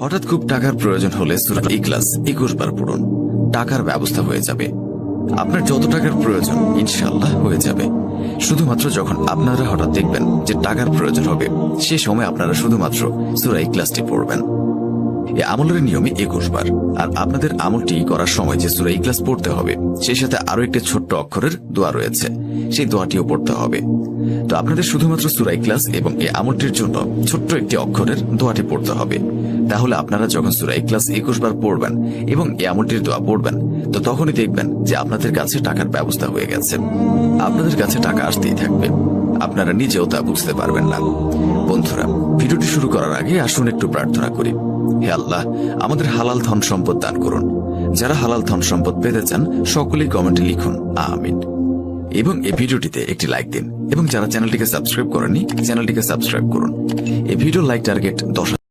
হঠাৎ খুব টাকার প্রয়োজন হলে সুরা ইকলাস একুশ বার পড়ুন। টাকার ব্যবস্থা হয়ে যাবে। আপনার যত টাকার প্রয়োজন ইনশাল্লাহ হয়ে যাবে। শুধুমাত্র যখন আপনারা হঠাৎ দেখবেন যে টাকার প্রয়োজন হবে, সে সময় আপনারা শুধুমাত্র সুরা ইকলাসটি পড়বেন। এই আমলের নিয়মে একুশ বার। আর আপনাদের আমলটি করার সময় যে সুরা ইখলাস পড়তে হবে সেই সাথে আরও একটি ছোট্ট অক্ষরের দোয়া রয়েছে। সেই দোয়াটিও পড়তে হবে। তো আপনাদের শুধুমাত্র সুরা ইখলাস এবং এই আমলটির জন্য ছোট্ট একটি অক্ষরের দোয়াটি পড়তে হবে। তাহলে আপনারা যখন সুরা ইখলাস একুশ বার পড়বেন এবং এই আমলটির দোয়া পড়বেন, তো তখনই দেখবেন যে আপনাদের কাছে টাকার ব্যবস্থা হয়ে গেছে। আপনাদের কাছে টাকা আসতেই থাকবে। আপনারা নিজেও তা বুঝতে পারবেন না। বন্ধুরা, ভিডিওটি শুরু করার আগে আসুন একটু প্রার্থনা করি। হে আল্লাহ, আমাদের হালাল ধন সম্পদ দান করুন। যারা হালাল ধন সম্পদ পেতে চান, সকলেই কমেন্টে লিখুন, আমিন। এবং এই ভিডিওটিতে একটি লাইক দিন। এবং যারা চ্যানেলটিকে সাবস্ক্রাইব করেনি চ্যানেলটিকে সাবস্ক্রাইব করুন। এই ভিডিও লাইক টার্গেট দশ